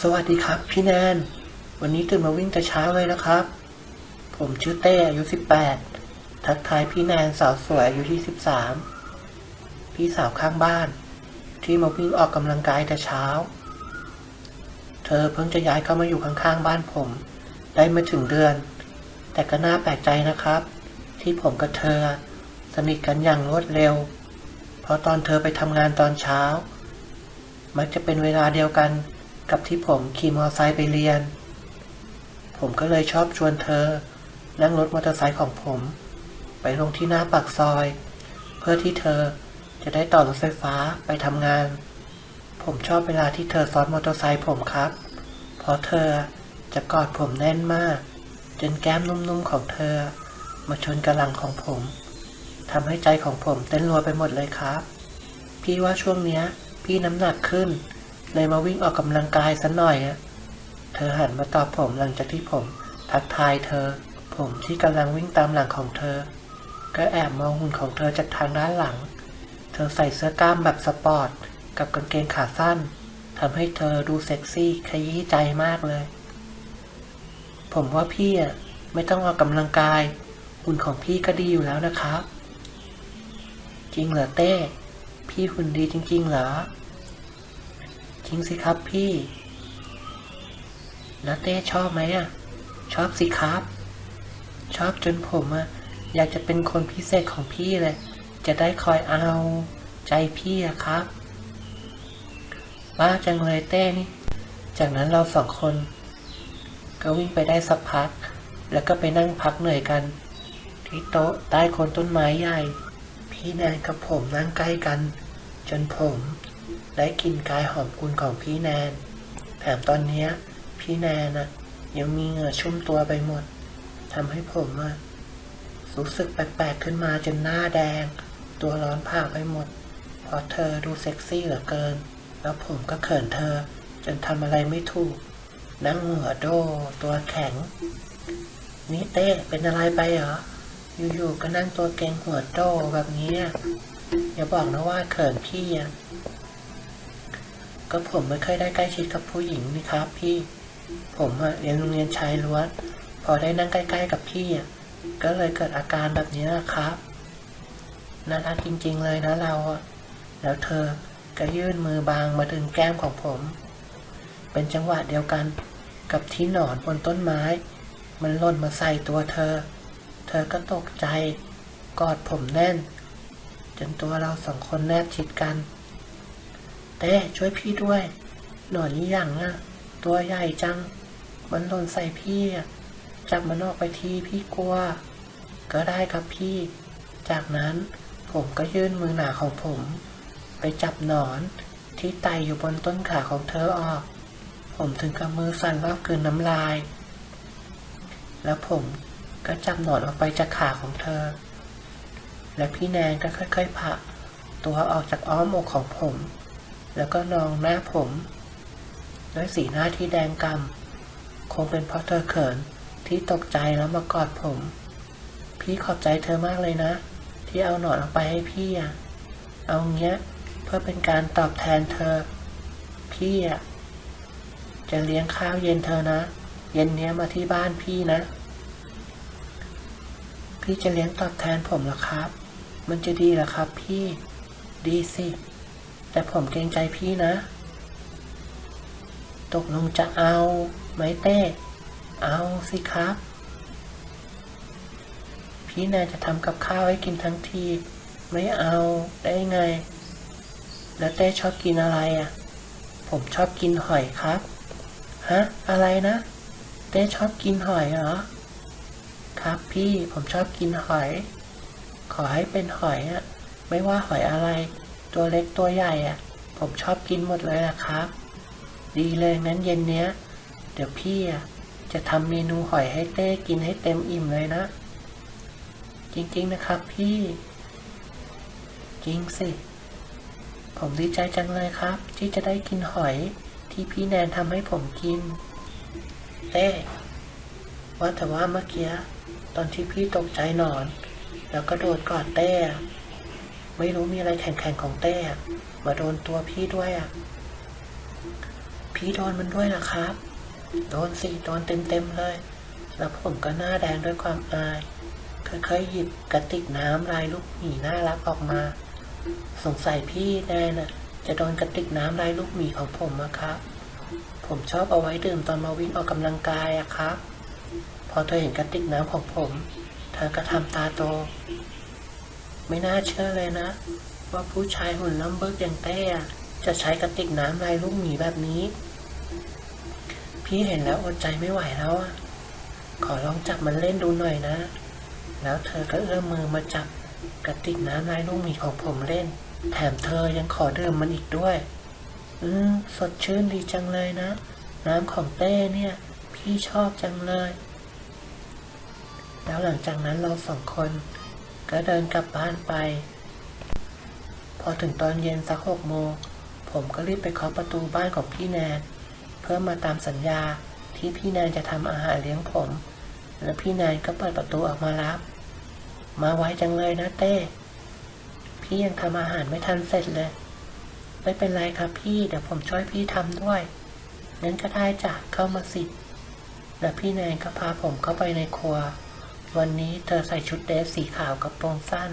สวัสดีครับ พี่แนน วันนี้ตื่นมาวิ่งแต่เช้าเลยนะครับ ผมชื่อเต้อายุ 18 ทักทายพี่แนนสาวสวยอายุที่ 13 พี่สาวข้างบ้าน ที่มาวิ่งออกกำลังกายแต่เช้า เธอเพิ่งจะย้ายเข้ามาอยู่ข้างๆบ้านผม ได้ม่ถึงเดือน แต่ก็น่าแปลกใจนะครับ ที่ผมกับเธอ สนิทกันอย่างรวดเร็ว เพราะตอนเธอไปทำงานตอนเช้า มักจะเป็นเวลาเดียวกัน กับที่ผมขี่มอเตอร์ไซค์ไปเรียน ผมก็เลยชอบชวนเธอ นั่งรถมอเตอร์ไซค์ของผม ไปลงที่หน้าปากซอย เพื่อที่เธอจะได้ต่อรถไฟฟ้าไปทำงาน ผมชอบเวลาที่เธอซ้อนมอเตอร์ไซค์ผมครับ เพราะเธอจะกอดผมแน่นมาก จนแก้มนุ่มๆของเธอ มาชนกระหลังของผมทำให้ใจของผมเต้นรัวไปหมดเลยครับ พี่ว่าช่วงเนี้ย พี่น้ำหนักขึ้น เลยมาวิ่งออกกำลังกายสัหน่อยอะเธอหันมาตอบผมหลังจากที่ผม ทักทายเธอ ผมที่กำลังวิ่งตามหลังของเธอ ก็แอบมองหุ่นของเธอจากทางด้านหลัง เธอใส่เสื้อกล้ามแบบสปอร์ต กับกางเกงขาสั้นทำให้เธอดูเซ็กซี่ขยี้ใจมากเลย ผมว่าพี่อะไม่ต้องออกกำลังกาย หุ่นของพี่ก็ดีอยู่แล้วนะครับ จริงเหรอเต้ พี่หุ่นดีจริง ๆ เหรอ จริงสิครับพี่ แล้วเต้ชอบไหมอะ ชอบสิครับ ชอบจนผมอะอยากจะเป็นคนพิเศษของพี่เลย จะได้คอยเอาใจพี่อะครับว่าจังเลยเต้นี่ จากนั้นเราสองคน ก็วิ่งไปได้สักพัก แล้วก็ไปนั่งพักเหนื่อยกัน ที่โต๊ะใต้โคนต้นไม้ใหญ่ พี่แนนกับผมนั่งใกล้กัน จนผม ได้กลิ่นกายหอมกุนของพี่แนน แถมตอนเนี้ย พี่แนนน่ะยังมีเหงื่อชุ่มตัวไปหมดทำให้ผมอะรู้สึกแปลกๆขึ้นมาจนหน้าแดง ตัวร้อนผ่าไปหมด เพราะเธอดูเซ็กซี่เหลือเกิน แล้วผมก็เขินเธอ จนทำอะไรไม่ถูก นั่งหัวโดตัวแข็ง นี่เต้เป็นอะไรไปเหรอ อยู่ๆก็นั่งตัวเกรงหัวโตแบบนี้ อย่าบอกนะว่าเขินพี่อะ ก็ผมไม่เคยได้ใกล้ชิดกับผู้หญิงนี่ครับ พี่ ผมอะเรียนโรงเรียนชายล้วน พอได้นั่งใกล้ ๆ กับพี่อะก็เลยเกิดอาการแบบนี้นะครับน่ารักจริง ๆ เลยนะเราอะแล้วเธอก็ยื่นมือบางมาดึงแก้มของผม เป็นจังหวะเดียวกันกับที่หนอนบนต้นไม้ มันหล่นมาใส่ตัวเธอ เธอก็ตกใจ กอดผมแน่น จนตัวเราสองคนแนบชิดกัน เต้ช่วยพี่ด้วย หนอนนี่อย่างอะตัวใหญ่จัง มันหล่นใส่พี่อะจับมันออกไปทีพี่กลัว ก็ได้ครับพี่ จากนั้นผมก็ยื่นมือหนาของผม ไปจับหนอนที่ไต่อยู่บนต้นขาของเธอออก ผมถึงกับมือสั่นรอบกลืนน้ำลาย แล้วผมก็จับหนอนออกไปจากขาของเธอ และพี่แนนก็ค่อยๆผลักตัวออกจากอ้อมอกของผม แล้วก็นองหน้าผม ด้วยสีหน้าที่แดงกำคงเป็นเพราะเธอเขินที่ตกใจแล้วมากอดผม พี่ขอบใจเธอมากเลยนะ ที่เอาหนอนออกไปให้พี่อะเอาเงี้ย เพื่อเป็นการตอบแทนเธอ พี่อะจะเลี้ยงข้าวเย็นเธอนะ เย็นเนี้ยมาที่บ้านพี่นะ พี่จะเลี้ยงตอบแทนผมเหรอครับ มันจะดีเหรอครับพี่ ดีสิ แต่ผมเกรงใจพี่นะ ตกลงจะเอาไหมเต้ เอาสิครับ พี่แนนจะทำกับข้าวให้กินทั้งที ไม่เอาได้ไง แล้วเต้ชอบกินอะไรอะ ผมชอบกินหอยครับ ฮะ อะไรนะ เต้ชอบกินหอยเหรอ ครับพี่ผมชอบกินหอย ขอให้เป็นหอยอะ ไม่ว่าหอยอะไร ตัวเล็กตัวใหญ่อะ ผมชอบกินหมดเลยนะครับ ดีเลยงั้นเย็นเนี้ย เดี๋ยวพี่อะจะทำเมนูหอยให้เต้กินให้เต็มอิ่มเลยนะ จริงๆนะครับพี่ จริงสิ ผมดีใจจังเลยครับ ที่จะได้กินหอยที่พี่แนนทำให้ผมกิน เต้ว่าแต่ว่าเมื่อกี้ตอนที่พี่ตกใจนอน แล้วก็โดดกอดเต้ ไม่รู้มีอะไรแข็งๆของเต้อะมาโดนตัวพี่ด้วยอะพี่โดนมันด้วยนะครับ โดนสิโดนเต็มๆเลย แล้วผมก็หน้าแดงด้วยความอายค่อยๆหยิบกระติกน้ำลายลูกหมีน่ารักออกมา สงสัยพี่แนนน่ะ จะโดนกระติกน้ำลายลูกหมีของผมอะครับ ผมชอบเอาไว้ดื่มตอนมาวิ่งออกกำลังกายอะครับ พอเธอเห็นกระติกน้ำของผม เธอก็ทำตาโต ไม่น่าเชื่อเลยนะ ว่าผู้ชายหุ่นล้ำเบิกอย่างเต้จะใช้กระติกน้ำลายลูกหมีแบบนี้ พี่เห็นแล้วอดใจไม่ไหวแล้วอะขอลองจับมันเล่นดูหน่อยนะ แล้วเธอก็เอื้อมมือมาจับกระติกน้ำลายลูกหมีของผมเล่น แถมเธอยังขอดื่มมันอีกด้วย อืมสดชื่นดีจังเลยนะ น้ำของเต้เนี่ย พี่ชอบจังเลย แล้วหลังจากนั้นเราสองคน ก็เดินกลับบ้านไป พอถึงตอนเย็นสักหกโมง ผมก็รีบไปเคาะประตูบ้านของพี่แนน เพื่อมาตามสัญญาที่พี่แนนจะทำอาหารเลี้ยงผม แล้วพี่แนนก็เปิดประตูออกมารับ มาไวจังเลยนะเต้ พี่ยังทำอาหารไม่ทันเสร็จเลย ไม่เป็นไรครับพี่ เดี๋ยวผมช่วยพี่ทำด้วยงั้นก็ได้จ้ะเข้ามาสิ แล้วพี่แนนก็พาผมเข้าไปในครัว วันนี้เธอใส่ชุดเดรสสีขาวกระโปรงสั้น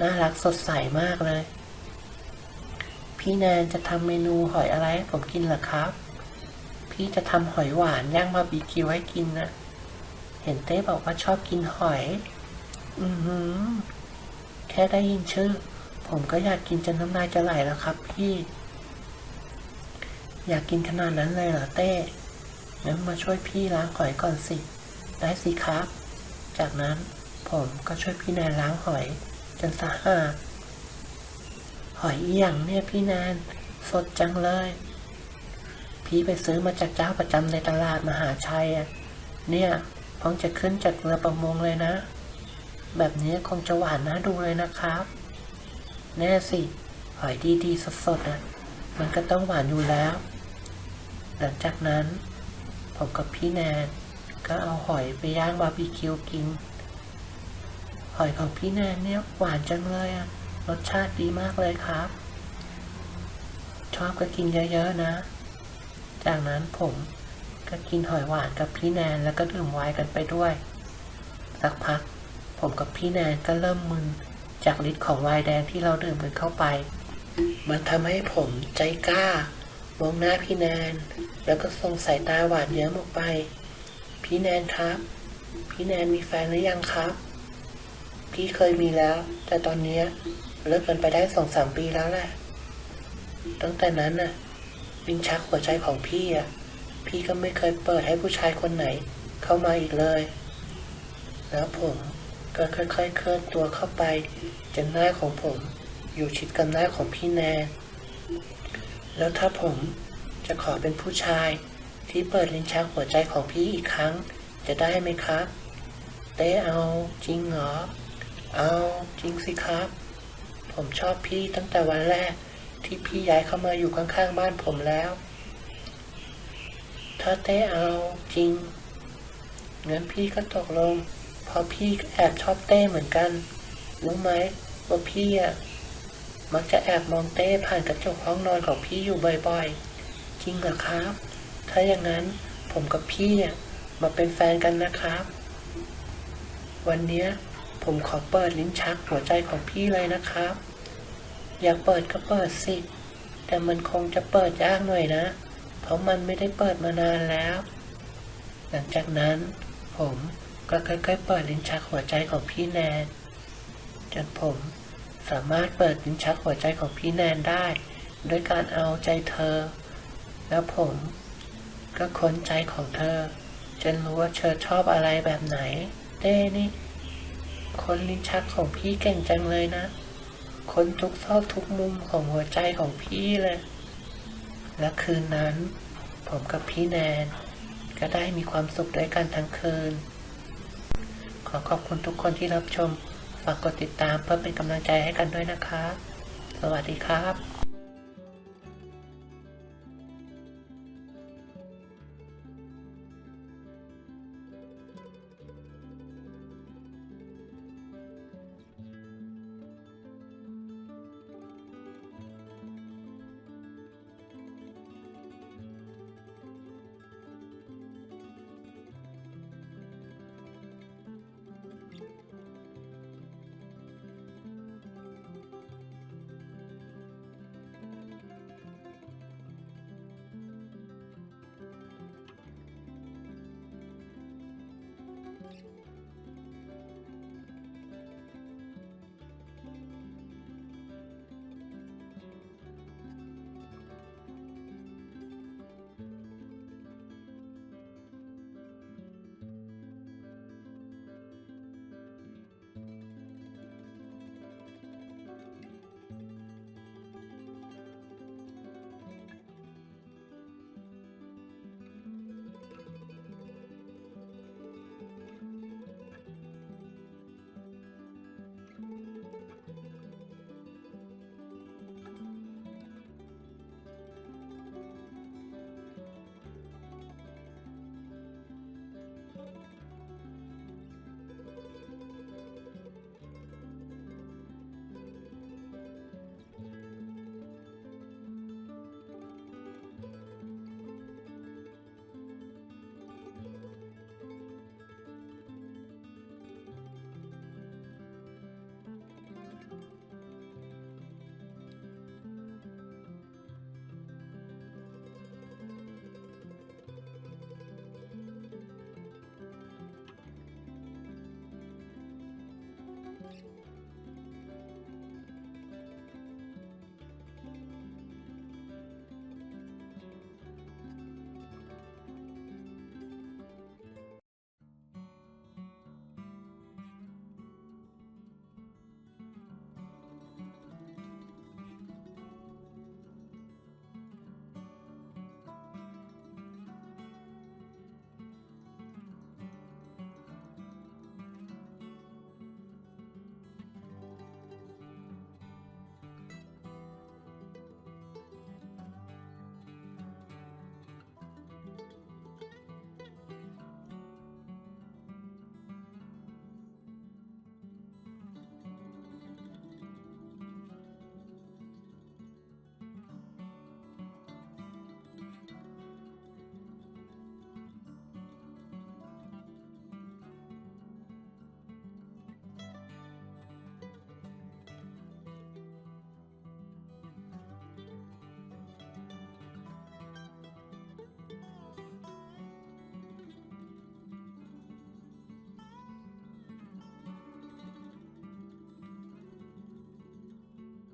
น่ารักสดใสมากเลย พี่แนนจะทำเมนูหอยอะไรให้ผมกินเหรอครับ พี่จะทำหอยหวานย่างบาร์บีคิวให้กินนะ เห็นเต้บอกว่าชอบกินหอย อือหือ แค่ได้ยินชื่อ ผมก็อยากกินจนน้ำลายจะไหลแล้วครับ พี่ อยากกินขนาดนั้นเลยเหรอเต้งั้นมาช่วยพี่ล้างหอยก่อนสิ ได้สิครับ จากนั้นผมก็ช่วยพี่แนนล้างหอยจนสะอาดหอยอีหยังเนี่ยพี่แนนสดจังเลย พี่ไปซื้อมาจากเจ้าประจำในตลาดมหาชัยอะเนี่ยพิ่งจะขึ้นจากเรือประมงเลยนะ แบบนี้คงจะหวานน่าดูเลยนะครับ แน่สิ หอยดีๆสดๆอะ มันก็ต้องหวานอยู่แล้ว หลังจากนั้น ผมกับพี่แนน ก็เอาหอยไปย่างบาร์บีคิวกิน หอยของพี่แนนเนี่ยหวานจังเลยอะรสชาติดีมากเลยครับ ชอบก็กินเยอะๆนะ จากนั้นผมก็กินหอยหวานกับพี่แนนแล้วก็ดื่มไวน์กันไปด้วย สักพัก ผมกับพี่แนนก็เริ่มมึนจากฤทธิ์ของไวน์แดงที่เราดื่มกันเข้าไป มันทำให้ผมใจกล้ามองหน้าพี่แนน แล้วก็ส่งสายตาหวานเยิ้มออกไป พี่แนนครับ พี่แนนมีแฟนหรือยังครับ พี่เคยมีแล้ว แต่ตอนเนี้ยเลิกกันไปได้สองสามปีแล้วแหละ ตั้งแต่นั้นน่ะลิ้นชักหัวใจของพี่อะ พี่ก็ไม่เคยเปิดให้ผู้ชายคนไหน เข้ามาอีกเลย แล้วผมก็ค่อยๆเคลื่อนตัวเข้าไปจนหน้าของผม อยู่ชิดกับหน้าของพี่แนน แล้วถ้าผมจะขอเป็นผู้ชาย ที่เปิดลิ้นชักหัวใจของพี่อีกครั้ง จะได้ไหมครับ เต้เอาจริงเหรอ เอาจริงสิครับ ผมชอบพี่ตั้งแต่วันแรก ที่พี่ย้ายเข้ามาอยู่ข้างๆบ้านผมแล้ว ถ้าเต้เอาจริงงั้นพี่ก็ตกลงพราะพี่ก็แอบชอบเต้เหมือนกัน รู้ไหมว่าพี่อะมักจะแอบมองเต้ผ่านกระจกห้องนอนของพี่อยู่บ่อยๆ จริงเหรอครับ ถ้าอย่างนั้นผมกับพี่อะมาเป็นแฟนกันนะครับ วันเนี้ยผมขอเปิดลิ้นชักหัวใจของพี่เลยนะครับ อยากเปิดก็เปิดสิ แต่มันคงจะเปิดยากหน่อยนะ เพราะมันไม่ได้เปิดมานานแล้ว หลังจากนั้น ผมก็ค่อยๆเปิดลิ้นชักหัวใจของพี่แนนจนผมสามารถเปิดลิ้นชักหัวใจของพี่แนนได้ ด้วยการเอาใจเธอ แล้วผม ก็ค้นใจของเธอ จนรู้ว่าเธอชอบอะไรแบบไหน เต้นี่ คนลิ้นชักของพี่เก่งจังเลยนะค้นทุกซอกทุกมุมของหัวใจของพี่เลย และคืนนั้น ผมกับพี่แนน ก็ได้มีความสุขด้วยกันทั้งคืน ขอขอบคุณทุกคนที่รับชม ฝากกดติดตามเพื่อเป็นกำลังใจให้กันด้วยนะคะ สวัสดีครับ